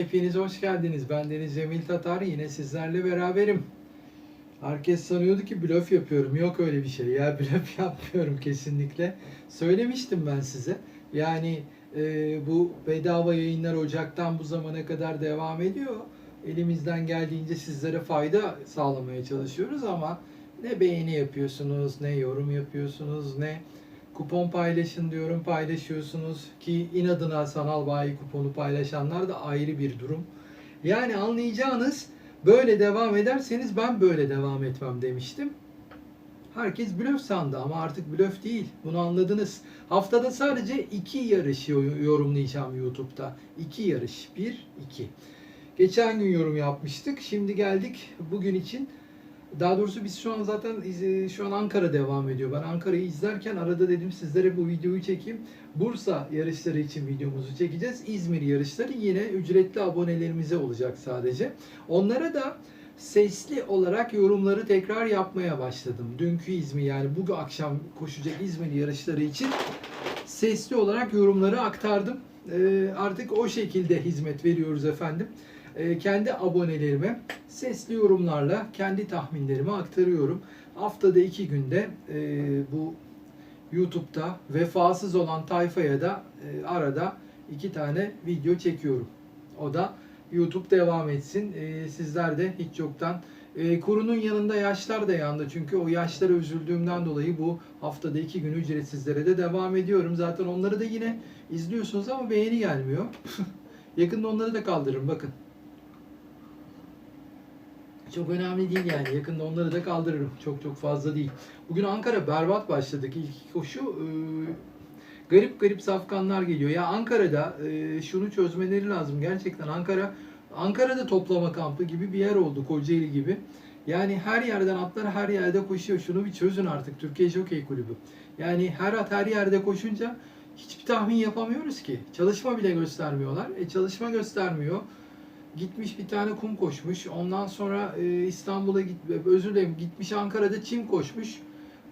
Hepiniz hoş geldiniz. Ben Deniz Cemil Tatar. Yine sizlerle beraberim. Herkes sanıyordu ki blöf yapıyorum. Yok öyle bir şey. Ya blöf yapmıyorum kesinlikle. Söylemiştim ben size. Yani e, bu bedava yayınlar Ocak'tan bu zamana kadar devam ediyor. Elimizden geldiğince sizlere fayda sağlamaya çalışıyoruz ama ne beğeni yapıyorsunuz, ne yorum yapıyorsunuz, ne kupon paylaşın diyorum paylaşıyorsunuz ki inadına sanal bayi kuponu paylaşanlar da ayrı bir durum. Yani anlayacağınız böyle devam ederseniz ben böyle devam etmem demiştim. Herkes blöf sandı ama artık blöf değil. Bunu anladınız. Haftada sadece iki yarış yo- yorumlayacağım YouTube'da. İki yarış. Bir, iki. Geçen gün yorum yapmıştık. Şimdi geldik bugün için. Daha doğrusu biz şu an zaten iz- şu an Ankara devam ediyor. Ben Ankara'yı izlerken arada dedim sizlere bu videoyu çekeyim. Bursa yarışları için videomuzu çekeceğiz. İzmir yarışları yine ücretli abonelerimize olacak sadece. Onlara da sesli olarak yorumları tekrar yapmaya başladım. Dünkü İzmir yani bu akşam koşacak İzmir yarışları için sesli olarak yorumları aktardım. Ee, artık o şekilde hizmet veriyoruz efendim. Ee, kendi abonelerime sesli yorumlarla kendi tahminlerimi aktarıyorum. Haftada iki günde e, bu YouTube'da vefasız olan tayfaya da e, arada iki tane video çekiyorum. O da YouTube devam etsin. E, sizler de hiç yoktan kurunun yanında yaşlar da yandı. Çünkü o yaşlara üzüldüğümden dolayı bu haftada iki gün ücretsizlere de devam ediyorum. Zaten onları da yine izliyorsunuz ama beğeni gelmiyor. Yakında onları da kaldırırım bakın. Çok önemli değil yani. Yakında onları da kaldırırım. Çok çok fazla değil. Bugün Ankara berbat başladık. İlk koşu e, garip garip safkanlar geliyor. Ya Ankara'da e, şunu çözmeleri lazım. Gerçekten Ankara Ankara'da toplama kampı gibi bir yer oldu. Kocaeli gibi. Yani her yerden atlar her yerde koşuyor. Şunu bir çözün artık. Türkiye Jockey Kulübü. Yani her at her yerde koşunca hiçbir tahmin yapamıyoruz ki. Çalışma bile göstermiyorlar. E çalışma göstermiyor. Gitmiş bir tane kum koşmuş. Ondan sonra e, İstanbul'a git özür dilerim gitmiş Ankara'da çim koşmuş.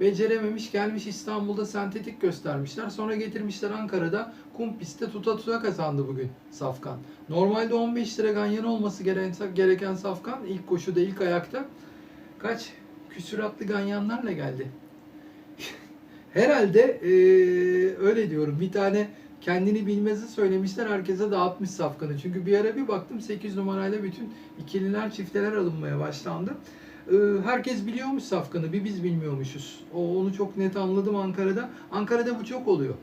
Becerememiş gelmiş İstanbul'da sentetik göstermişler. Sonra getirmişler Ankara'da kum pistte tuta tuta kazandı bugün Safkan. Normalde 15 lira ganyan olması gereken, gereken Safkan ilk koşuda ilk ayakta kaç küsuratlı ganyanlarla geldi. Herhalde e, öyle diyorum. Bir tane kendini bilmezi söylemişler. Herkese dağıtmış safkanı. Çünkü bir ara bir baktım 8 numarayla bütün ikililer çifteler alınmaya başlandı. Ee, herkes biliyormuş safkanı. Bir biz bilmiyormuşuz. O, onu çok net anladım Ankara'da. Ankara'da bu çok oluyor.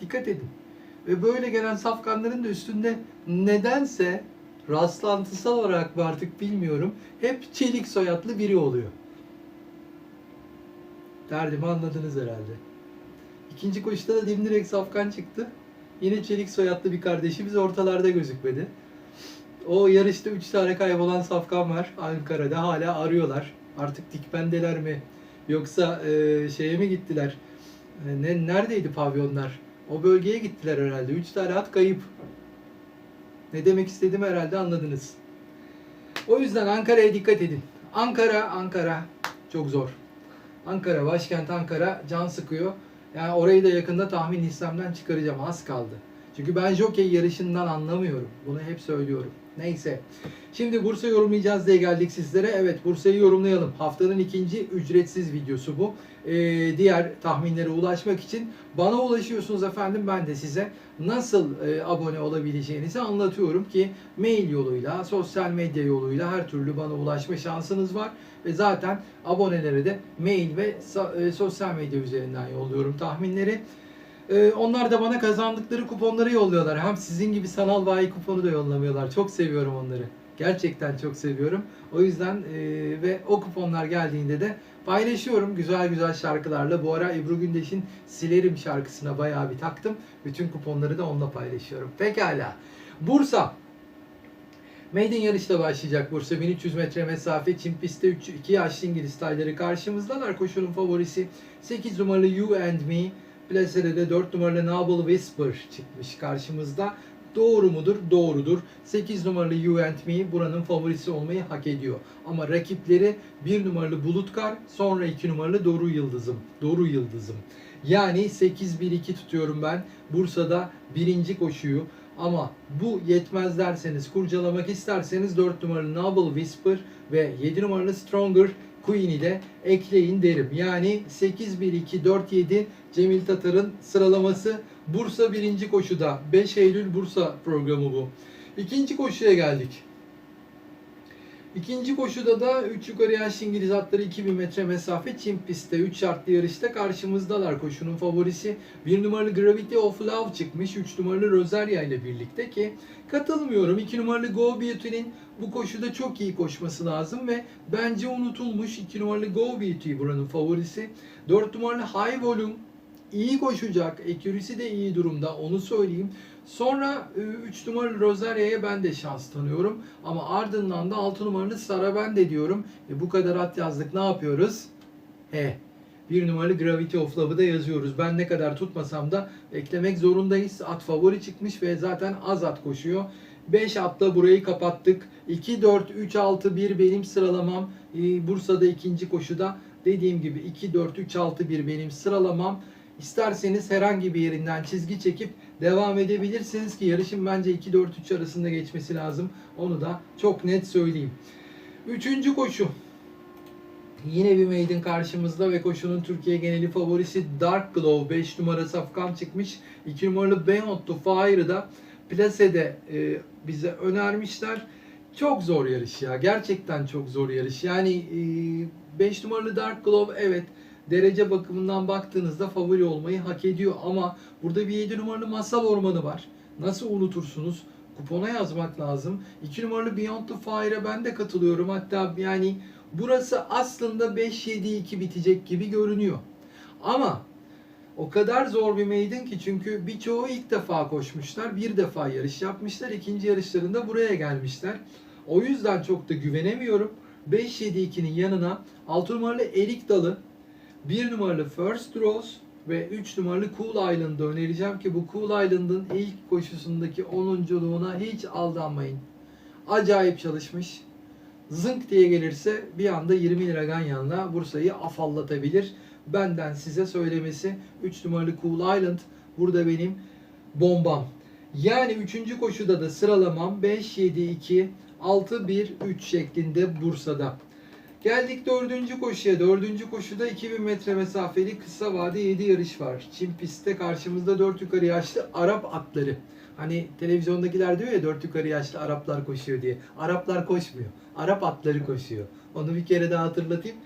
Dikkat edin. Ve böyle gelen safkanların da üstünde nedense rastlantısal olarak artık bilmiyorum. Hep çelik soyadlı biri oluyor. Derdimi anladınız herhalde. İkinci koşuda da dimdirek safkan çıktı. Yine çelik soyadlı bir kardeşimiz ortalarda gözükmedi. O yarışta 3 tane kaybolan safkan var Ankara'da. Hala arıyorlar. Artık dikbendeler mi? Yoksa e, şeye mi gittiler? E, ne Neredeydi pavyonlar? O bölgeye gittiler herhalde. 3 tane at kayıp. Ne demek istediğimi herhalde anladınız. O yüzden Ankara'ya dikkat edin. Ankara, Ankara çok zor. Ankara, başkent Ankara can sıkıyor. Yani orayı da yakında tahmin listemden çıkaracağım. Az kaldı. Çünkü ben jockey yarışından anlamıyorum. Bunu hep söylüyorum. Neyse. Şimdi Bursa yorumlayacağız diye geldik sizlere. Evet Bursa'yı yorumlayalım. Haftanın ikinci ücretsiz videosu bu. Ee, diğer tahminlere ulaşmak için bana ulaşıyorsunuz efendim. Ben de size nasıl e, abone olabileceğinizi anlatıyorum ki mail yoluyla, sosyal medya yoluyla her türlü bana ulaşma şansınız var. Ve zaten abonelere de mail ve so- e, sosyal medya üzerinden yolluyorum tahminleri. Ee, onlar da bana kazandıkları kuponları yolluyorlar. Hem sizin gibi sanal bayi kuponu da yollamıyorlar. Çok seviyorum onları. Gerçekten çok seviyorum. O yüzden e, ve o kuponlar geldiğinde de paylaşıyorum güzel güzel şarkılarla. Bu ara Ebru Gündeş'in Silerim şarkısına bayağı bir taktım. Bütün kuponları da onunla paylaşıyorum. Pekala. Bursa. Maiden yarışta başlayacak Bursa. 1300 metre mesafe. Çim pistte 3, 2 yaşlı İngiliz tayları karşımızdalar. Koşunun favorisi 8 numaralı You and Me. Plasede de 4 numaralı Noble Whisper çıkmış karşımızda. Doğru mudur? Doğrudur. 8 numaralı You and Me buranın favorisi olmayı hak ediyor. Ama rakipleri 1 numaralı Bulutkar, sonra 2 numaralı Doğru Yıldızım. Doğru Yıldızım. Yani 8-1-2 tutuyorum ben. Bursa'da birinci koşuyu Ama bu yetmez derseniz, kurcalamak isterseniz 4 numaralı Noble Whisper ve 7 numaralı Stronger Queen'i de ekleyin derim. Yani 8-1-2-4-7 Cemil Tatar'ın sıralaması Bursa birinci koşuda. 5 Eylül Bursa programı bu. İkinci koşuya geldik. İkinci koşuda da 3 yukarı yaş İngiliz atları 2000 metre mesafe çim pistte 3 şartlı yarışta karşımızdalar. Koşunun favorisi 1 numaralı Gravity of Love çıkmış. 3 numaralı Rosaria ile birlikte ki katılmıyorum. 2 numaralı Go Beauty'nin bu koşuda çok iyi koşması lazım ve bence unutulmuş 2 numaralı Go Beauty buranın favorisi. 4 numaralı High Volume iyi koşacak. Ekürisi de iyi durumda onu söyleyeyim. Sonra 3 numaralı Rosaria'ya ben de şans tanıyorum. Ama ardından da 6 numaralı Sara ben de diyorum. E bu kadar at yazdık ne yapıyoruz? He. 1 numaralı Gravity of Love'ı da yazıyoruz. Ben ne kadar tutmasam da eklemek zorundayız. At favori çıkmış ve zaten az at koşuyor. 5 atla burayı kapattık. 2, 4, 3, 6, 1 benim sıralamam. Ee, Bursa'da ikinci koşuda dediğim gibi 2, 4, 3, 6, 1 benim sıralamam. İsterseniz herhangi bir yerinden çizgi çekip devam edebilirsiniz ki yarışın bence 2-4-3 arasında geçmesi lazım. Onu da çok net söyleyeyim. Üçüncü koşu. Yine bir maiden karşımızda ve koşunun Türkiye geneli favorisi Dark Glow 5 numara safkan çıkmış. 2 numaralı Beyond to Fire'ı da Place'de e, bize önermişler. Çok zor yarış ya. Gerçekten çok zor yarış. Yani 5 numaralı Dark Glow evet derece bakımından baktığınızda favori olmayı hak ediyor ama burada bir 7 numaralı Masal Ormanı var. Nasıl unutursunuz? Kupona yazmak lazım. 2 numaralı Beyond the Fire'a ben de katılıyorum. Hatta yani burası aslında 5-7-2 bitecek gibi görünüyor. Ama o kadar zor bir maiden ki çünkü birçoğu ilk defa koşmuşlar. Bir defa yarış yapmışlar. ikinci yarışlarında buraya gelmişler. O yüzden çok da güvenemiyorum. 5-7-2'nin yanına 6 numaralı Erik Dalı, 1 numaralı First Rose ve 3 numaralı Cool Island'ı önereceğim ki bu Cool Island'ın ilk koşusundaki 10'unculuğuna hiç aldanmayın. Acayip çalışmış. Zınk diye gelirse bir anda 20 lira ganyanla Bursa'yı afallatabilir. Benden size söylemesi 3 numaralı Cool Island burada benim bombam. Yani 3. koşuda da sıralamam 5, 7, 2, 6, 1, 3 şeklinde Bursa'da. Geldik dördüncü koşuya. Dördüncü koşuda 2000 metre mesafeli kısa vade 7 yarış var. Çim pistte karşımızda 4 yukarı yaşlı Arap atları. Hani televizyondakiler diyor ya 4 yukarı yaşlı Araplar koşuyor diye. Araplar koşmuyor. Arap atları koşuyor. Onu bir kere daha hatırlatayım.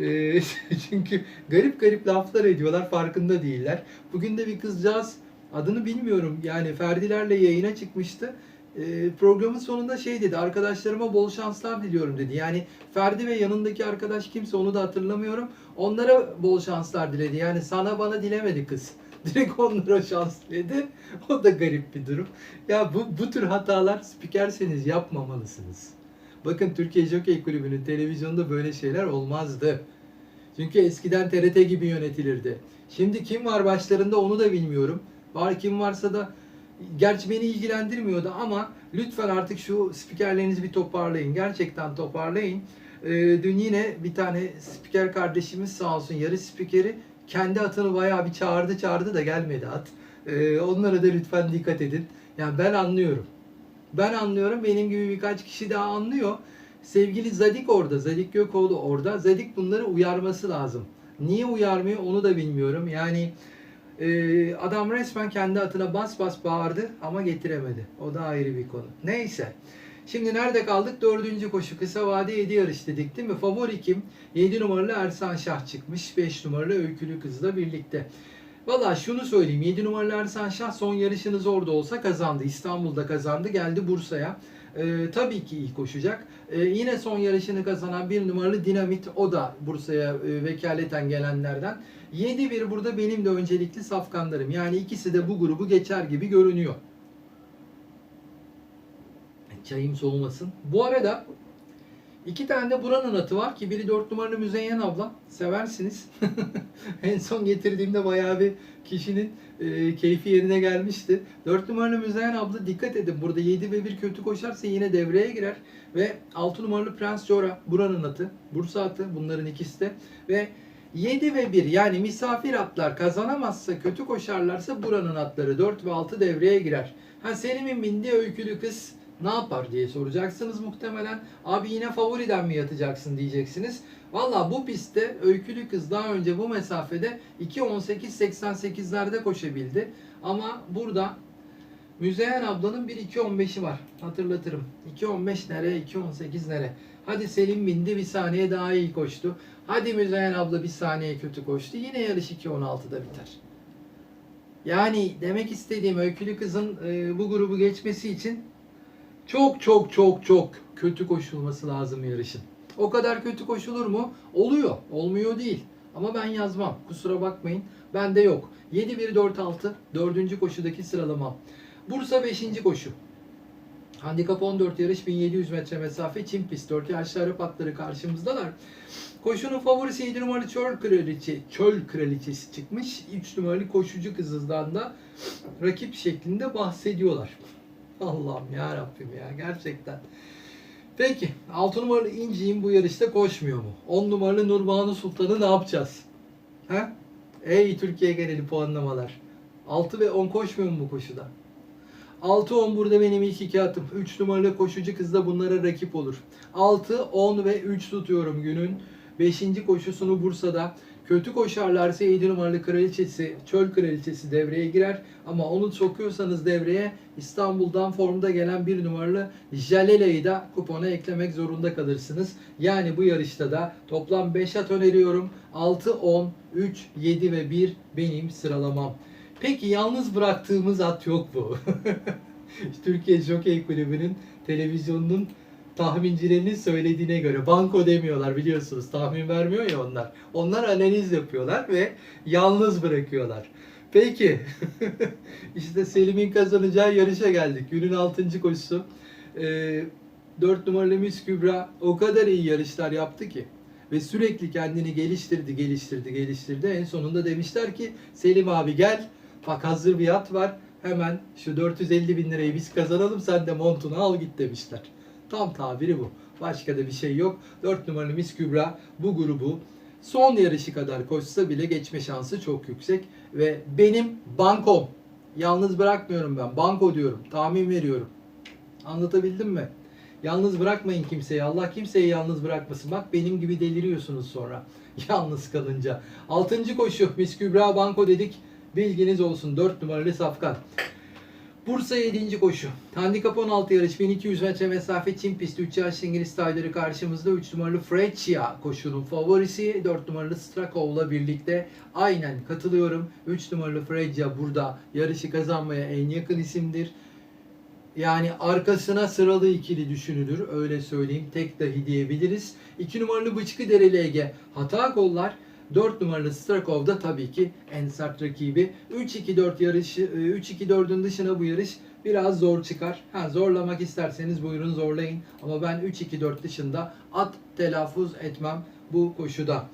Ee, çünkü garip garip laflar ediyorlar farkında değiller. Bugün de bir kızcağız adını bilmiyorum yani Ferdilerle yayına çıkmıştı. Ee, programın sonunda şey dedi arkadaşlarıma bol şanslar diliyorum dedi. Yani Ferdi ve yanındaki arkadaş kimse onu da hatırlamıyorum. Onlara bol şanslar diledi. Yani sana bana dilemedi kız. Direkt onlara şans diledi. O da garip bir durum. Ya bu, bu tür hatalar spikerseniz yapmamalısınız. Bakın Türkiye Jockey Kulübü'nün televizyonda böyle şeyler olmazdı. Çünkü eskiden TRT gibi yönetilirdi. Şimdi kim var başlarında onu da bilmiyorum. Var kim varsa da gerçi beni ilgilendirmiyordu ama lütfen artık şu spikerlerinizi bir toparlayın. Gerçekten toparlayın. Ee, dün yine bir tane spiker kardeşimiz sağ olsun yarı spikeri kendi atını bayağı bir çağırdı çağırdı da gelmedi at. Ee, onlara da lütfen dikkat edin. Yani ben anlıyorum. Ben anlıyorum. Benim gibi birkaç kişi daha anlıyor. Sevgili Zadik orada. Zadik Gökoğlu orada. Zadik bunları uyarması lazım. Niye uyarmıyor onu da bilmiyorum. Yani e, adam resmen kendi atına bas bas bağırdı ama getiremedi. O da ayrı bir konu. Neyse. Şimdi nerede kaldık? Dördüncü koşu. Kısa vade 7 yarış dedik değil mi? Favori kim? 7 numaralı Ersan Şah çıkmış. 5 numaralı Öykülü Kız'la birlikte. Valla şunu söyleyeyim. 7 numaralı Ersan Şah son yarışınız orada olsa kazandı. İstanbul'da kazandı. Geldi Bursa'ya. Ee, tabii ki iyi koşacak. Ee, yine son yarışını kazanan bir numaralı Dinamit. O da Bursa'ya e, vekaleten gelenlerden. 7-1 burada benim de öncelikli safkanlarım. Yani ikisi de bu grubu geçer gibi görünüyor. Çayım soğumasın. Bu arada iki tane de buranın atı var ki biri 4 numaralı Müzeyyen ablam. Seversiniz. en son getirdiğimde bayağı bir kişinin e, keyfi yerine gelmişti. 4 numaralı Müzeyyen abla dikkat edin. Burada 7 ve 1 kötü koşarsa yine devreye girer. Ve 6 numaralı Prens Jora buranın atı. Bursa atı bunların ikisi de. Ve 7 ve 1 yani misafir atlar kazanamazsa kötü koşarlarsa buranın atları 4 ve 6 devreye girer. Ha Selim'in bindiği öykülü kız ne yapar diye soracaksınız muhtemelen. Abi yine favoriden mi yatacaksın diyeceksiniz. Valla bu pistte öykülü kız daha önce bu mesafede 2.18.88'lerde koşabildi. Ama burada Müzeyyen ablanın bir 2.15'i var. Hatırlatırım. 2.15 nere, 2.18 nere. Hadi Selim bindi bir saniye daha iyi koştu. Hadi Müzeyyen abla bir saniye kötü koştu. Yine yarış 2.16'da biter. Yani demek istediğim öykülü kızın e, bu grubu geçmesi için çok çok çok çok kötü koşulması lazım yarışın. O kadar kötü koşulur mu? Oluyor. Olmuyor değil. Ama ben yazmam. Kusura bakmayın. Bende yok. 7-1-4-6 dördüncü koşudaki sıralamam. Bursa 5. koşu. Handikap 14 yarış 1700 metre mesafe Çin pist. 4 yaşlı Arap atları karşımızdalar. Koşunun favorisi 7 numaralı Çöl Kraliçe, Çöl Kraliçesi çıkmış. 3 numaralı koşucu kızızdan da rakip şeklinde bahsediyorlar. Allah'ım ya Rabbim ya gerçekten. Peki 6 numaralı İnci'nin bu yarışta koşmuyor mu? 10 numaralı Nurbanu Sultan'ı ne yapacağız? He? Ey Türkiye geneli puanlamalar. 6 ve 10 koşmuyor mu bu koşuda? 6-10 burada benim ilk iki atım. 3 numaralı koşucu kız da bunlara rakip olur. 6, 10 ve 3 tutuyorum günün. 5. koşusunu Bursa'da. Kötü koşarlarsa 7 numaralı kraliçesi, çöl kraliçesi devreye girer. Ama onu sokuyorsanız devreye İstanbul'dan formda gelen bir numaralı Jalela'yı da kupona eklemek zorunda kalırsınız. Yani bu yarışta da toplam 5 at öneriyorum. 6, 10, 3, 7 ve 1 benim sıralamam. Peki yalnız bıraktığımız at yok mu? Türkiye Jockey Kulübü'nün televizyonunun tahmincilerinin söylediğine göre banko demiyorlar biliyorsunuz tahmin vermiyor ya onlar. Onlar analiz yapıyorlar ve yalnız bırakıyorlar. Peki işte Selim'in kazanacağı yarışa geldik. Günün 6. koşusu. Ee, 4 numaralı Miss Kübra o kadar iyi yarışlar yaptı ki ve sürekli kendini geliştirdi, geliştirdi, geliştirdi. En sonunda demişler ki Selim abi gel bak hazır bir at var hemen şu 450 bin lirayı biz kazanalım sen de montunu al git demişler. Tam tabiri bu. Başka da bir şey yok. 4 numaralı Miss Kübra bu grubu son yarışı kadar koşsa bile geçme şansı çok yüksek. Ve benim bankom. Yalnız bırakmıyorum ben. Banko diyorum. Tahmin veriyorum. Anlatabildim mi? Yalnız bırakmayın kimseyi. Allah kimseyi yalnız bırakmasın. Bak benim gibi deliriyorsunuz sonra. Yalnız kalınca. Altıncı koşu. Miss Kübra Banko dedik. Bilginiz olsun. 4 numaralı Safkan. Bursa 7. koşu. Handikap 16 yarış 1200 metre mesafe Çin pisti 3 yaşlı İngiliz tayları karşımızda 3 numaralı Freccia koşunun favorisi 4 numaralı Strakov'la birlikte aynen katılıyorum. 3 numaralı Freccia burada yarışı kazanmaya en yakın isimdir. Yani arkasına sıralı ikili düşünülür öyle söyleyeyim. Tek dahi diyebiliriz. 2 numaralı Bıçkı Dereli Ege hata kollar. 4 numaralı Strakov da tabii ki en sert rakibi. 3-2-4 yarışı, 3-2-4'ün dışına bu yarış biraz zor çıkar. Ha, zorlamak isterseniz buyurun zorlayın. Ama ben 3-2-4 dışında at telaffuz etmem bu koşuda.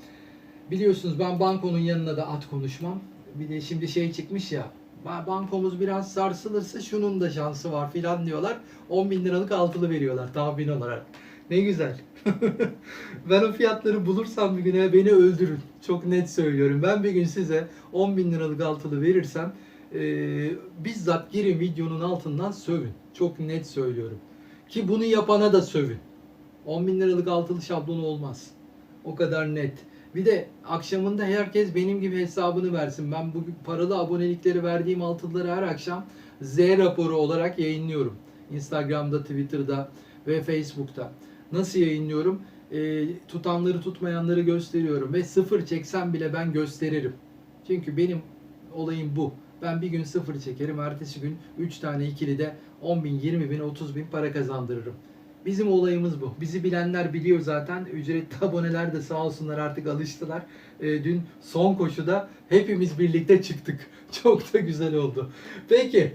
Biliyorsunuz ben bankonun yanına da at konuşmam. Bir de şimdi şey çıkmış ya. "Ba- Bankomuz biraz sarsılırsa şunun da şansı var filan diyorlar. 10 bin liralık altılı veriyorlar tahmin olarak. Ne güzel. ben o fiyatları bulursam bir güne beni öldürün. Çok net söylüyorum. Ben bir gün size 10 bin liralık altılı verirsem e, bizzat girin videonun altından sövün. Çok net söylüyorum. Ki bunu yapana da sövün. 10 bin liralık altılı şablonu olmaz. O kadar net. Bir de akşamında herkes benim gibi hesabını versin. Ben bu paralı abonelikleri verdiğim altılıları her akşam Z raporu olarak yayınlıyorum. Instagram'da, Twitter'da ve Facebook'ta. Nasıl yayınlıyorum? E, tutanları tutmayanları gösteriyorum ve sıfır çeksem bile ben gösteririm. Çünkü benim olayım bu. Ben bir gün sıfır çekerim, ertesi gün 3 tane ikili de 10 bin, 20 bin, 30 bin para kazandırırım. Bizim olayımız bu. Bizi bilenler biliyor zaten. Ücretli aboneler de sağ olsunlar artık alıştılar. E, dün son koşuda hepimiz birlikte çıktık. Çok da güzel oldu. Peki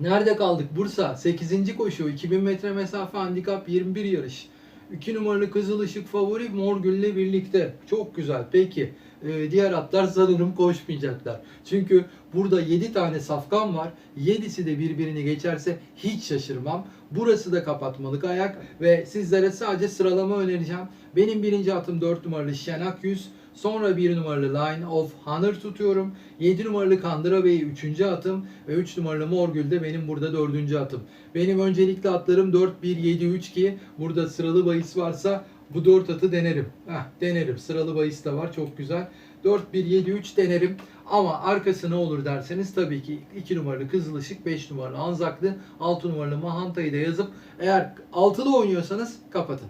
Nerede kaldık? Bursa 8. koşu 2000 metre mesafe handikap 21 yarış. 2 numaralı Kızıl Işık favori Morgül'le birlikte. Çok güzel. Peki e, diğer atlar sanırım koşmayacaklar. Çünkü burada 7 tane safkan var. 7'si de birbirini geçerse hiç şaşırmam. Burası da kapatmalık ayak ve sizlere sadece sıralama önereceğim. Benim birinci atım 4 numaralı Şenak 100. Sonra 1 numaralı Line of Honor tutuyorum. 7 numaralı Kandıra Bey 3. atım ve 3 numaralı Morgül de benim burada 4. atım. Benim öncelikli atlarım 4 1 7 3 ki burada sıralı bahis varsa bu 4 atı denerim. Heh, denerim. Sıralı bahis de var. Çok güzel. 4 1 7 3 denerim. Ama arkası ne olur derseniz tabii ki 2 numaralı Kızıl Işık, 5 numaralı Anzaklı, 6 numaralı Mahanta'yı da yazıp eğer altılı oynuyorsanız kapatın.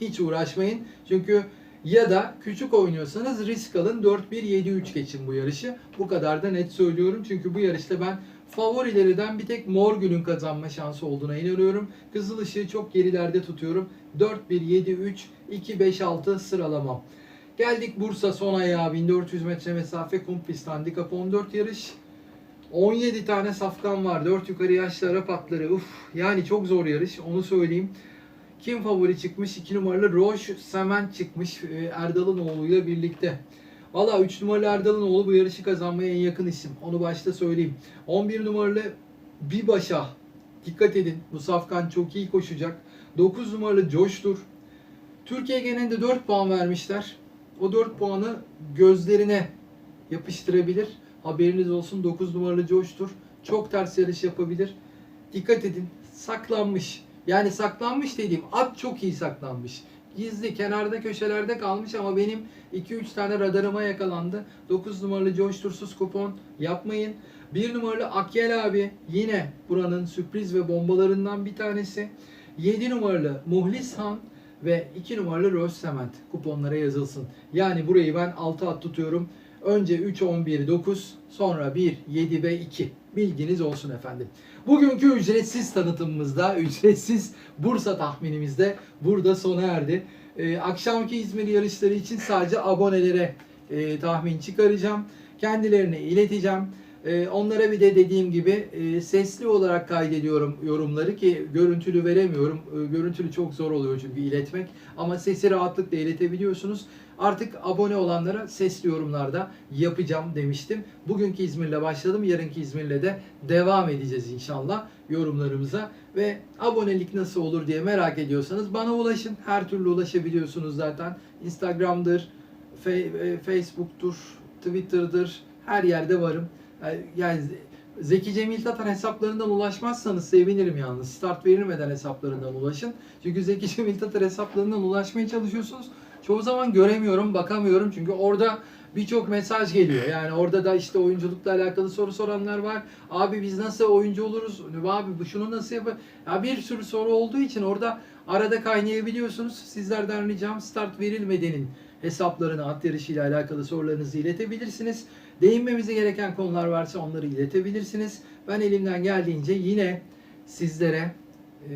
Hiç uğraşmayın. Çünkü ya da küçük oynuyorsanız risk alın 4-1-7-3 geçin bu yarışı. Bu kadar da net söylüyorum. Çünkü bu yarışta ben favorilerden bir tek Morgül'ün kazanma şansı olduğuna inanıyorum. Kızıl Işığı çok gerilerde tutuyorum. 4-1-7-3-2-5-6 sıralamam. Geldik Bursa son ayağı 1400 metre mesafe kum pist handikap 14 yarış. 17 tane safkan var. 4 yukarı yaşlı Arap atları. Uf, yani çok zor yarış onu söyleyeyim. Kim favori çıkmış? 2 numaralı Roche Semen çıkmış e, Erdal'ın oğluyla birlikte. Valla 3 numaralı Erdal'ın oğlu bu yarışı kazanmaya en yakın isim. Onu başta söyleyeyim. 11 numaralı Bibaşa. Dikkat edin. Bu safkan çok iyi koşacak. 9 numaralı Coştur. Türkiye genelinde 4 puan vermişler. O 4 puanı gözlerine yapıştırabilir. Haberiniz olsun 9 numaralı Coştur. Çok ters yarış yapabilir. Dikkat edin. Saklanmış. Yani saklanmış dediğim at çok iyi saklanmış. Gizli kenarda köşelerde kalmış ama benim 2-3 tane radarıma yakalandı. 9 numaralı coştursuz kupon yapmayın. 1 numaralı Akyel abi yine buranın sürpriz ve bombalarından bir tanesi. 7 numaralı Muhlis Han ve 2 numaralı Rose Cement kuponlara yazılsın. Yani burayı ben 6 at tutuyorum. Önce 3, 11, 9, sonra 1, 7 ve 2. Bilginiz olsun efendim. Bugünkü ücretsiz tanıtımımızda, ücretsiz Bursa tahminimizde burada sona erdi. Ee, akşamki İzmir yarışları için sadece abonelere e, tahmin çıkaracağım. Kendilerine ileteceğim. Ee, onlara bir de dediğim gibi e, sesli olarak kaydediyorum yorumları ki görüntülü veremiyorum. Ee, görüntülü çok zor oluyor çünkü iletmek. Ama sesi rahatlıkla iletebiliyorsunuz. Artık abone olanlara sesli yorumlarda yapacağım demiştim. Bugünkü İzmir'le başladım. Yarınki İzmir'le de devam edeceğiz inşallah yorumlarımıza. Ve abonelik nasıl olur diye merak ediyorsanız bana ulaşın. Her türlü ulaşabiliyorsunuz zaten. Instagram'dır, e, Facebook'tur, Twitter'dır. Her yerde varım. Yani Zeki Cemil Tatar hesaplarından ulaşmazsanız sevinirim yalnız. Start verilmeden hesaplarından ulaşın. Çünkü Zeki Cemil Tatar hesaplarından ulaşmaya çalışıyorsunuz. Çoğu zaman göremiyorum, bakamıyorum. Çünkü orada birçok mesaj geliyor. Yani orada da işte oyunculukla alakalı soru soranlar var. Abi biz nasıl oyuncu oluruz? Abi bu şunu nasıl yapar? Ya bir sürü soru olduğu için orada arada kaynayabiliyorsunuz. Sizlerden ricam start verilmedenin hesaplarına at yarışıyla alakalı sorularınızı iletebilirsiniz. Değinmemize gereken konular varsa onları iletebilirsiniz. Ben elimden geldiğince yine sizlere e,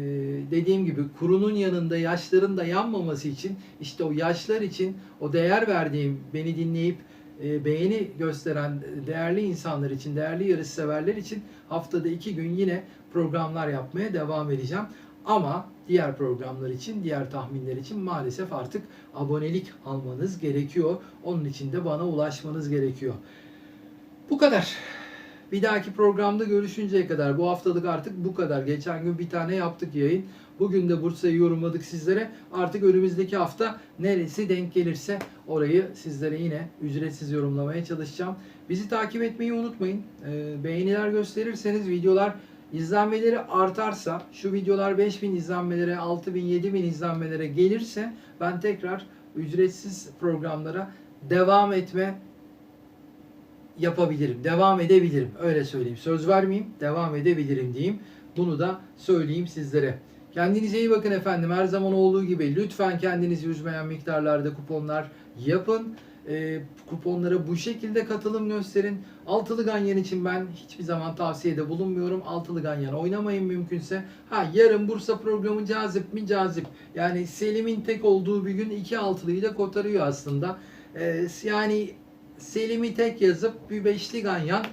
dediğim gibi kurunun yanında yaşların da yanmaması için işte o yaşlar için o değer verdiğim beni dinleyip e, beğeni gösteren değerli insanlar için, değerli yarış severler için haftada iki gün yine programlar yapmaya devam edeceğim. Ama diğer programlar için, diğer tahminler için maalesef artık abonelik almanız gerekiyor. Onun için de bana ulaşmanız gerekiyor. Bu kadar. Bir dahaki programda görüşünceye kadar bu haftalık artık bu kadar. Geçen gün bir tane yaptık yayın. Bugün de Bursa'yı yorumladık sizlere. Artık önümüzdeki hafta neresi denk gelirse orayı sizlere yine ücretsiz yorumlamaya çalışacağım. Bizi takip etmeyi unutmayın. Ee, beğeniler gösterirseniz videolar izlenmeleri artarsa şu videolar 5000 izlenmelere 6000 7000 izlenmelere gelirse ben tekrar ücretsiz programlara devam etme yapabilirim. Devam edebilirim. Öyle söyleyeyim. Söz vermeyeyim. Devam edebilirim diyeyim. Bunu da söyleyeyim sizlere. Kendinize iyi bakın efendim. Her zaman olduğu gibi lütfen kendinizi üzmeyen miktarlarda kuponlar yapın. Ee, kuponlara bu şekilde katılım gösterin. Altılı ganyan için ben hiçbir zaman tavsiyede bulunmuyorum. Altılı ganyan oynamayın mümkünse. Ha yarın Bursa programı cazip mi cazip. Yani Selim'in tek olduğu bir gün iki altılıyı da kotarıyor aslında. Ee, yani Selim'i tek yazıp bir beşli ganyan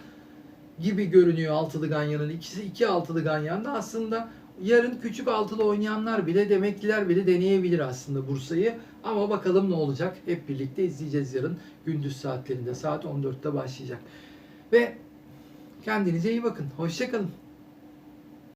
gibi görünüyor altılı ganyanın. ikisi iki altılı ganyanda aslında yarın küçük altılı oynayanlar bile demekliler bile deneyebilir aslında Bursa'yı. Ama bakalım ne olacak. Hep birlikte izleyeceğiz yarın gündüz saatlerinde. Saat 14'te başlayacak. Ve kendinize iyi bakın. Hoşçakalın.